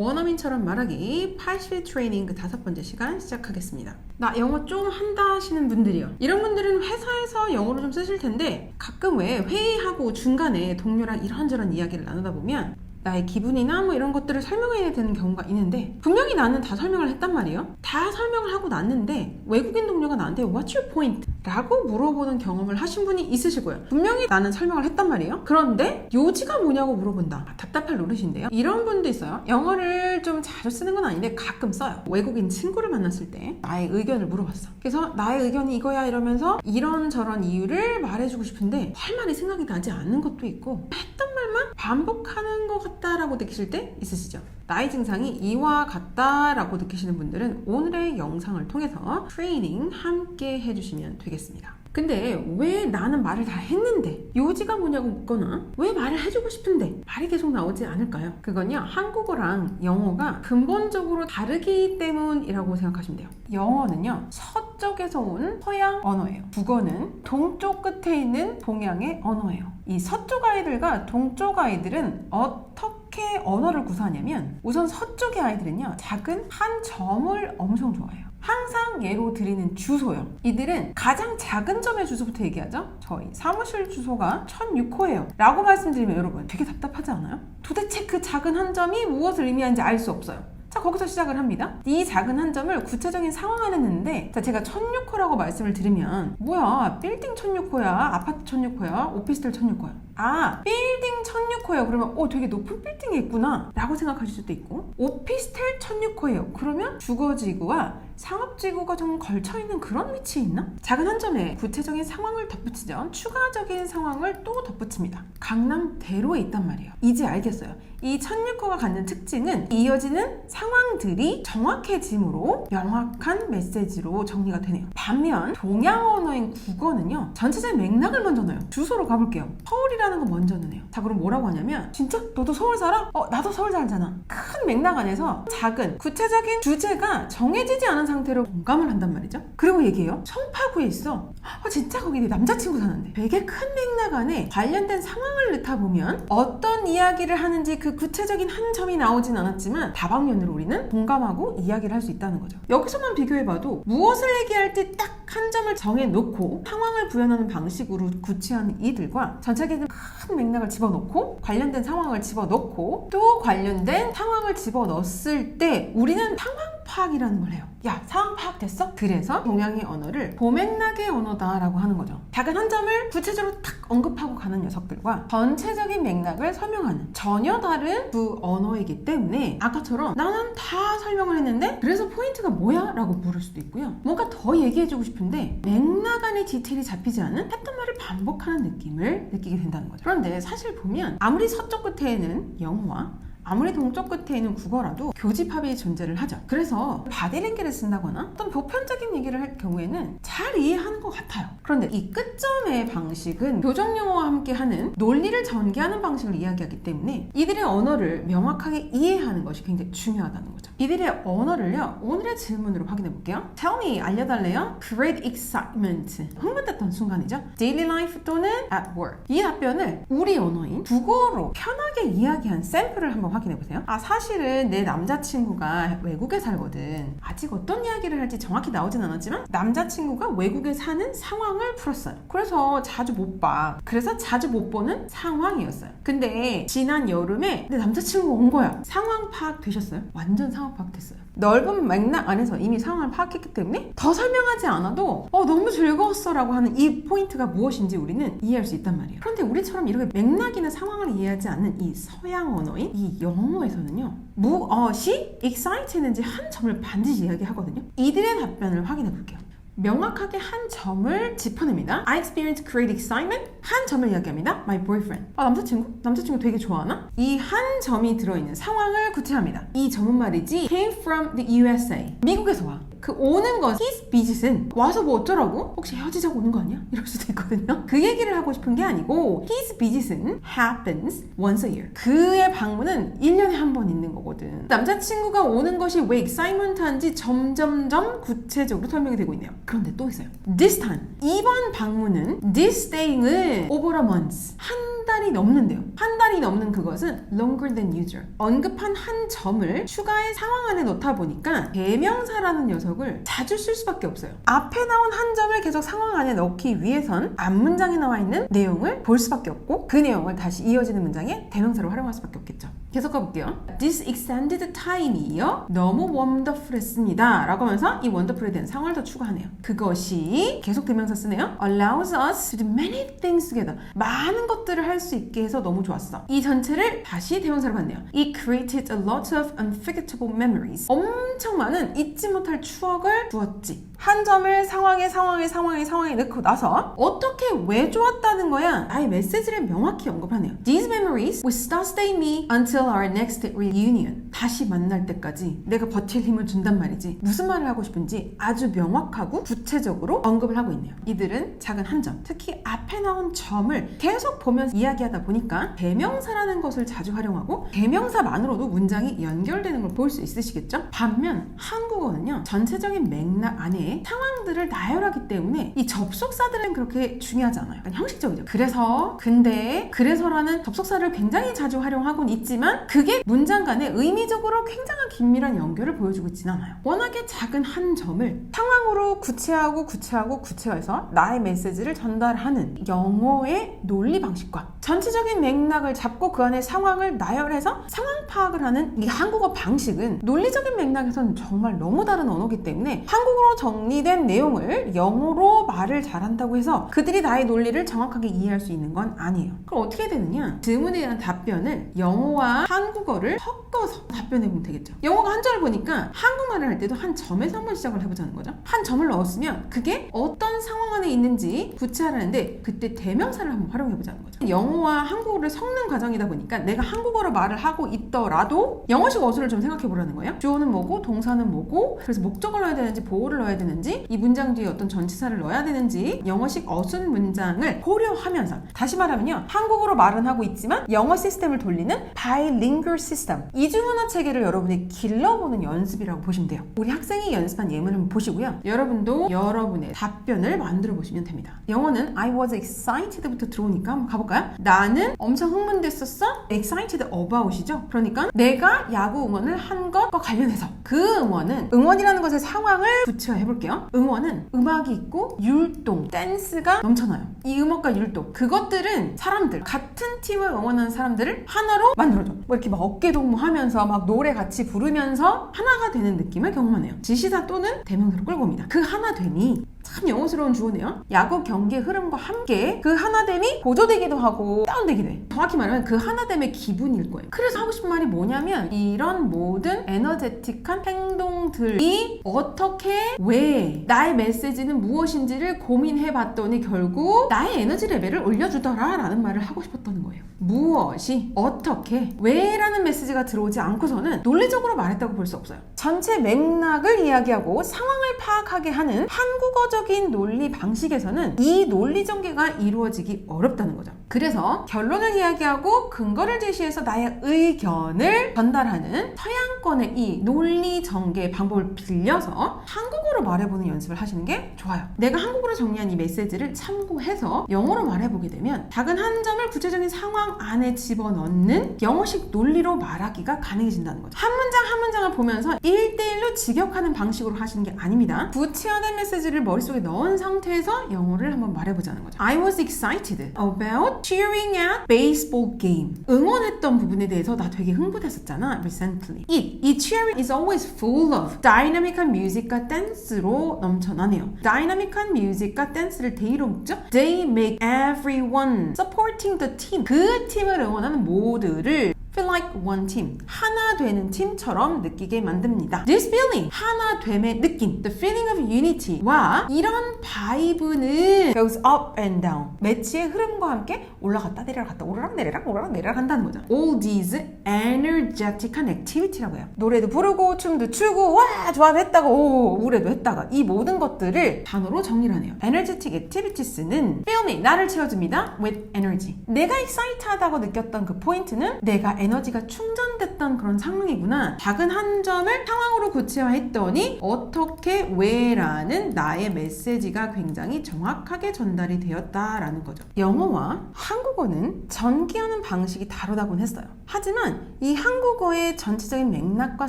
원어민처럼 말하기 80일 트레이닝 그 다섯 번째 시간 시작하겠습니다. 나 영어 좀 한다 하시는 분들이요. 이런 분들은 회사에서 영어로 좀 쓰실 텐데 가끔 왜 회의하고 중간에 동료랑 이런저런 이야기를 나누다 보면 나의 기분이나 뭐 이런 것들을 설명해야 되는 경우가 있는데 분명히 나는 다 설명을 했단 말이에요. 다 설명을 하고 났는데 외국인 동료가 나한테 What's your point? 라고 물어보는 경험을 하신 분이 있으실 거예요. 분명히 나는 설명을 했단 말이에요. 그런데 요지가 뭐냐고 물어본다. 아, 답답할 노릇인데요. 이런 분도 있어요. 영어를 좀 자주 쓰는 건 아닌데 가끔 써요. 외국인 친구를 만났을 때 나의 의견을 물어봤어. 그래서 나의 의견이 이거야 이러면서 이런저런 이유를 말해주고 싶은데 할 말이 생각이 나지 않는 것도 있고 했던 말만 반복하는 것 같다라고 느끼실 때 있으시죠? 나의 증상이 이와 같다라고 느끼시는 분들은 오늘의 영상을 통해서 트레이닝 함께 해주시면 되겠습니다. 근데 왜 나는 말을 다 했는데 요지가 뭐냐고 묻거나 왜 말을 해주고 싶은데 말이 계속 나오지 않을까요? 그건요 한국어랑 영어가 근본적으로 다르기 때문이라고 생각하시면 돼요. 영어는요 서쪽에서 온 서양 언어예요. 국어는 동쪽 끝에 있는 동양의 언어예요. 이 서쪽 아이들과 동쪽 아이들은 어떻게 언어를 구사하냐면 우선 서쪽의 아이들은요 작은 한 점을 엄청 좋아해요. 항상 예로 드리는 주소요. 이들은 가장 작은 점의 주소부터 얘기하죠. 저희 사무실 주소가 1006호예요. 라고 말씀드리면 여러분 되게 답답하지 않아요? 도대체 그 작은 한 점이 무엇을 의미하는지 알 수 없어요. 자, 거기서 시작을 합니다. 이 작은 한 점을 구체적인 상황 안에 넣는데, 자, 제가 1006호라고 말씀을 드리면, 뭐야, 빌딩 1006호야, 아파트 1006호야, 오피스텔 1006호야. 아, 빌딩 1006호예요. 그러면, 어, 되게 높은 빌딩이 있구나. 라고 생각하실 수도 있고, 오피스텔 1006호예요. 그러면 주거지구와 상업지구가 좀 걸쳐있는 그런 위치에 있나? 작은 한 점에 구체적인 상황을 덧붙이죠. 추가적인 상황을 또 덧붙입니다. 강남 대로에 있단 말이에요. 이제 알겠어요. 이 1006호가 갖는 특징은 이어지는 상황들이 정확해짐으로 명확한 메시지로 정리가 되네요. 반면 동양 언어인 국어는요. 전체적인 맥락을 먼저 넣어요. 주소로 가볼게요. 서울이라는 거 먼저 넣네요. 자 그럼 뭐라고 하냐면 진짜? 너도 서울 살아? 어 나도 서울 살잖아. 큰 맥락 안에서 작은 구체적인 주제가 정해지지 않은 상태로 공감을 한단 말이죠. 그리고 얘기해요. 성파구에 있어. 어 진짜 거기 내 남자친구 사는데. 되게 큰 맥락 안에 관련된 상황을 넣다 보면 어떤 이야기를 하는지 그 구체적인 한 점이 나오진 않았지만 다방면으로 우리는 공감하고 이야기를 할 수 있다는 거죠. 여기서만 비교해봐도 무엇을 얘기할 때 딱 한 점을 정해놓고 상황을 구현하는 방식으로 구체하는 이들과 전체적인 큰 맥락을 집어넣고 관련된 상황을 집어넣고 또 관련된 상황을 집어넣었을 때 우리는 상황 파악이라는 걸 해요. 야, 상황 파악 됐어? 그래서 동양의 언어를 고맥락의 언어다라고 하는 거죠. 작은 한 점을 구체적으로 탁 언급하고 가는 녀석들과 전체적인 맥락을 설명하는 전혀 다른 두 언어이기 때문에 아까처럼 나는 다 설명을 했는데 그래서 포인트가 뭐야? 라고 물을 수도 있고요. 뭔가 더 얘기해주고 싶은데 맥락 안에 디테일이 잡히지 않은 했던 말을 반복하는 느낌을 느끼게 된다는 거죠. 그런데 사실 보면 아무리 서쪽 끝에는 영어와 아무리 동쪽 끝에 있는 국어라도 교집합이 존재를 하죠. 그래서 바디랭귀를 쓴다거나 어떤 보편적인 얘기를 할 경우에는 잘 이해하는 것 같아요. 그런데 이 끝점의 방식은 교정 용어와 함께 하는 논리를 전개하는 방식을 이야기하기 때문에 이들의 언어를 명확하게 이해하는 것이 굉장히 중요하다는 거죠. 이들의 언어를요, 오늘의 질문으로 확인해 볼게요. Tell me, 알려달래요. Great excitement. 흥분됐던 순간이죠. Daily life 또는 at work. 이 답변을 우리 언어인 국어로 편하게 이야기한 샘플을 한번 확인해 보세요. 아, 사실은 내 남자친구가 외국에 살거든. 아직 어떤 이야기를 할지 정확히 나오진 않았지만 남자친구가 외국에 사는 상황을 풀었어요. 그래서 자주 못 봐. 그래서 자주 못 보는 상황이었어요. 근데 지난 여름에 내 남자친구가 온 거야. 상황 파악 되셨어요? 완전 상황 파악 됐어요. 넓은 맥락 안에서 이미 상황을 파악했기 때문에 더 설명하지 않아도 어 너무 즐거웠어 라고 하는 이 포인트가 무엇인지 우리는 이해할 수 있단 말이에요. 그런데 우리처럼 이렇게 맥락이나 상황을 이해하지 않는 이 서양 언어인 이 영어에서는요. 무엇이 excited 했는지 한 점을 반드시 이야기하거든요. 이들의 답변을 확인해 볼게요. 명확하게 한 점을 짚어냅니다. I experienced great excitement. 한 점을 이야기합니다. My boyfriend. 아, 남자친구? 남자친구 되게 좋아하나? 이 한 점이 들어있는 상황을 구체합니다. 이 점은 말이지 came from the USA. 미국에서 와. 그 오는 것, his visit은 와서 뭐 어쩌라고? 혹시 헤어지자고 오는 거 아니야? 이럴 수도 있거든요. 그 얘기를 하고 싶은 게 아니고 his visit은 happens once a year. 그의 방문은 1년에 한 번 있는 거거든. 남자친구가 오는 것이 왜 excitement한지 점점점 구체적으로 설명이 되고 있네요. 그런데 또 있어요. This time. 이번 방문은 this staying은 over a month. 한 달이 넘는데요. 한 달이 넘는 그것은 longer than usual. 언급한 한 점을 추가의 상황 안에 넣다 보니까 대명사라는 녀석을 자주 쓸 수밖에 없어요. 앞에 나온 한 점을 계속 상황 안에 넣기 위해선 앞 문장에 나와 있는 내용을 볼 수밖에 없고 그 내용을 다시 이어지는 문장에 대명사로 활용할 수밖에 없겠죠. 계속 가볼게요. This extended time이요. 너무 wonderful했습니다. 라고 하면서 이 wonderful에 대한 상황을 더 추가하네요. 그것이 계속 대명사 쓰네요. allows us to do many things together. 많은 것들을 할 수 있게 해서 너무 좋았어. 이 전체를 다시 대명사로 봤네요. It created a lot of unforgettable memories. 엄청 많은 잊지 못할 추억을 주었지. 한 점을 상황에 상황에 상황에 상황에 넣고 나서 어떻게 왜 좋았다는 거야? 나의 메시지를 명확히 언급하네요. These memories will still stay me until our next reunion. 다시 만날 때까지 내가 버틸 힘을 준단 말이지. 무슨 말을 하고 싶은지 아주 명확하고 구체적으로 언급을 하고 있네요. 이들은 작은 한 점, 특히 앞에 나온 점을 계속 보면서 이야기하다 보니까 대명사라는 것을 자주 활용하고 대명사만으로도 문장이 연결되는 걸 볼 수 있으시겠죠? 반면 한국어는요, 전체적인 맥락 안에 상황들을 나열하기 때문에 이 접속사들은 그렇게 중요하지 않아요. 약간 형식적이죠. 그래서, 근데, 그래서라는 접속사를 굉장히 자주 활용하고는 있지만 그게 문장 간에 의미적으로 굉장한 긴밀한 연결을 보여주고 있진 않아요. 워낙에 작은 한 점을 상황으로 구체하고 구체하고 구체화해서 나의 메시지를 전달하는 영어의 논리 방식과 전체적인 맥락을 잡고 그 안에 상황을 나열해서 상황 파악을 하는 이 한국어 방식은 논리적인 맥락에서는 정말 너무 다른 언어기 때문에 한국어로 정리된 내용을 영어로 말을 잘한다고 해서 그들이 나의 논리를 정확하게 이해할 수 있는 건 아니에요. 그럼 어떻게 되느냐? 질문에 대한 답변을 영어와 한국어를 섞어서 답변해 보면 되겠죠. 영어가 한자를 보니까 한국말을 할 때도 한 점에서 한번 시작을 해보자는 거죠. 한 점을 넣었으면 그게 어떤 상황 안에 있는지 구체화하는데 그때 대명사를 한번 활용해 보자는 거죠. 영어 와 한국어를 섞는 과정이다 보니까 내가 한국어로 말을 하고 있더라도 영어식 어순을 좀 생각해 보라는 거예요. 주어는 뭐고 동사는 뭐고 그래서 목적을 넣어야 되는지 보호를 넣어야 되는지 이 문장 뒤에 어떤 전치사를 넣어야 되는지 영어식 어순 문장을 고려하면서 다시 말하면요 한국어로 말은 하고 있지만 영어 시스템을 돌리는 bilingual 시스템 이중언어 체계를 여러분이 길러보는 연습이라고 보시면 돼요. 우리 학생이 연습한 예문을 보시고요. 여러분도 여러분의 답변을 만들어 보시면 됩니다. 영어는 I was excited부터 들어오니까 한번 가볼까요? 나는 엄청 흥분됐었어. excited about이죠. 그러니까 내가 야구 응원을 한 것과 관련해서 그 응원은 응원이라는 것의 상황을 구체화해 볼게요. 응원은 음악이 있고 율동, 댄스가 넘쳐나요. 이 음악과 율동 그것들은 사람들 같은 팀을 응원하는 사람들을 하나로 만들어줘. 뭐 이렇게 막 어깨 동무하면서 막 노래 같이 부르면서 하나가 되는 느낌을 경험하네요. 지시사 또는 대명사로 끌고 옵니다. 그 하나 됨이 참 영어스러운 주어네요. 야구 경기의 흐름과 함께 그 하나됨이 보조되기도 하고 다운되기도 해. 정확히 말하면 그 하나됨의 기분일 거예요. 그래서 하고 싶은 말이 뭐냐면 이런 모든 에너제틱한 행동들이 어떻게 왜 나의 메시지는 무엇인지를 고민해 봤더니 결국 나의 에너지 레벨을 올려주더라 라는 말을 하고 싶었다는 거예요. 무엇이 어떻게 왜라는 메시지가 들어오지 않고서는 논리적으로 말했다고 볼 수 없어요. 전체 맥락을 이야기하고 상황을 파악하게 하는 한국어적인 논리 방식에서는 이 논리 전개가 이루어지기 어렵다는 거죠. 그래서 결론을 이야기하고 근거를 제시해서 나의 의견을 전달하는 서양권의 이 논리 전개 방법을 빌려서 한국어로 말해보는 연습을 하시는 게 좋아요. 내가 한국어로 정리한 이 메시지를 참고해서 영어로 말해보게 되면 작은 한 점을 구체적인 상황 안에 집어넣는 영어식 논리로 말하기가 가능해진다는 거죠. 한 문장 한 문장을 보면서 1대1로 직역하는 방식으로 하시는 게 아닙니다. 구체화된 메시지를 머릿속에 넣은 상태에서 영어를 한번 말해보자는 거죠. I was excited about cheering at baseball game. 응원했던 부분에 대해서 나 되게 흥분했었잖아. recently. 이, 이 cheering is always full of dynamic한 music과 댄스로 넘쳐나네요. dynamic한 music과 댄스를 데이로 묶죠. They make everyone supporting the team. 그 팀을 응원하는 모두를 feel like one team. 하나 되는 팀처럼 느끼게 만듭니다. This feeling, 하나 됨의 느낌, the feeling of unity와 이런 바이브는 goes up and down. 매치의 흐름과 함께 올라갔다 내려갔다 오르락 내리락 오르락 내리락 한다는 거죠. All these energetic한 activity라고 해요. 노래도 부르고 춤도 추고 와 조합했다가 오 우레도 했다가 이 모든 것들을 단어로 정리를 하네요. energetic activities는 fill me 나를 채워줍니다 with energy. 내가 excited하다고 느꼈던 그 포인트는 내가 에너지 가 충전됐던 그런 상황이구나. 작은 한 점을 상황으로 구체화했더니 어떻게 왜라는 나의 메시지가 굉장히 정확하게 전달이 되었다라는 거죠. 영어와 한국어는 전개하는 방식이 다르다곤 했어요. 하지만 이 한국어의 전체적인 맥락과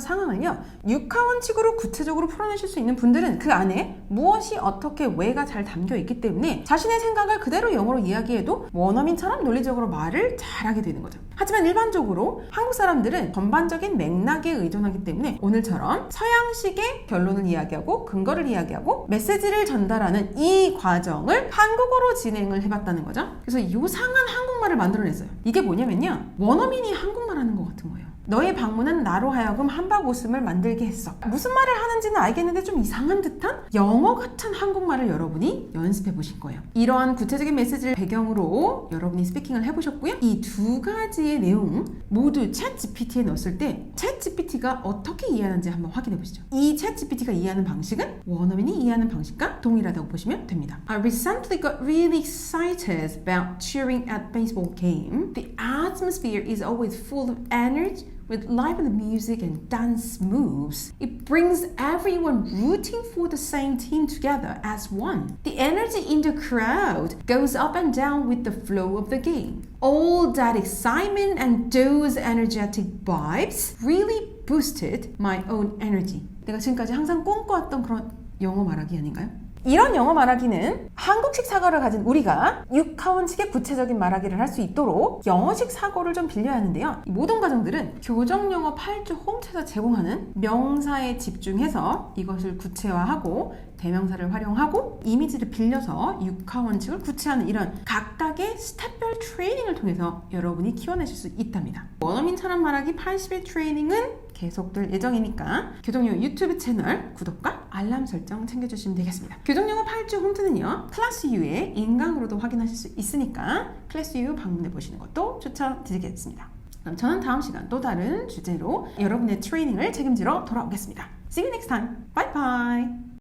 상황을요, 육하원칙으로 구체적으로 풀어내실 수 있는 분들은 그 안에 무엇이 어떻게 왜가 잘 담겨 있기 때문에 자신의 생각을 그대로 영어로 이야기해도 원어민처럼 논리적으로 말을 잘하게 되는 거죠. 하지만 일반적으로 한국 사람들은 전반적인 맥락에 의존하기 때문에 오늘처럼 서양식의 결론을 이야기하고 근거를 이야기하고 메시지를 전달하는 이 과정을 한국어로 진행을 해봤다는 거죠. 그래서 요상한 한국말을 만들어냈어요. 이게 뭐냐면요. 원어민이 한국말 하는 것 같은 거예요. 너의 방문은 나로 하여금 한박 웃음을 만들게 했어. 무슨 말을 하는지는 알겠는데 좀 이상한 듯한 영어 같은 한국말을 여러분이 연습해 보실 거예요. 이러한 구체적인 메시지를 배경으로 여러분이 스피킹을 해 보셨고요. 이 두 가지의 내용 모두 챗 GPT에 넣었을 때챗 GPT가 어떻게 이해하는지 한번 확인해 보시죠. 이챗 GPT가 이해하는 방식은 원어민이 이해하는 방식과 동일하다고 보시면 됩니다. I recently got really excited about cheering at baseball game. The atmosphere is always full of energy with lively music and dance moves. It brings everyone rooting for the same team together as one. The energy in the crowd goes up and down with the flow of the game. All that excitement and those energetic vibes really boosted my own energy. 내가 지금까지 항상 꿈꿔왔던 그런 영어 말하기 아닌가요? 이런 영어 말하기는 한국식 사고를 가진 우리가 육하원칙의 구체적인 말하기를 할 수 있도록 영어식 사고를 좀 빌려야 하는데요. 이 모든 과정들은 교정영어 8주 홈트에서 제공하는 명사에 집중해서 이것을 구체화하고 대명사를 활용하고 이미지를 빌려서 육하원칙을 구체하는 이런 각각의 스텝별 트레이닝을 통해서 여러분이 키워내실 수 있답니다. 원어민처럼 말하기 80일 트레이닝은 계속될 예정이니까 교정영어 유튜브 채널 구독과 알람 설정 챙겨주시면 되겠습니다. 교정영어 8주 홈트는요 클래스 U의 인강으로도 확인하실 수 있으니까 클래스 U 방문해 보시는 것도 추천드리겠습니다. 그럼 저는 다음 시간 또 다른 주제로 여러분의 트레이닝을 책임지러 돌아오겠습니다. See you next time. Bye bye.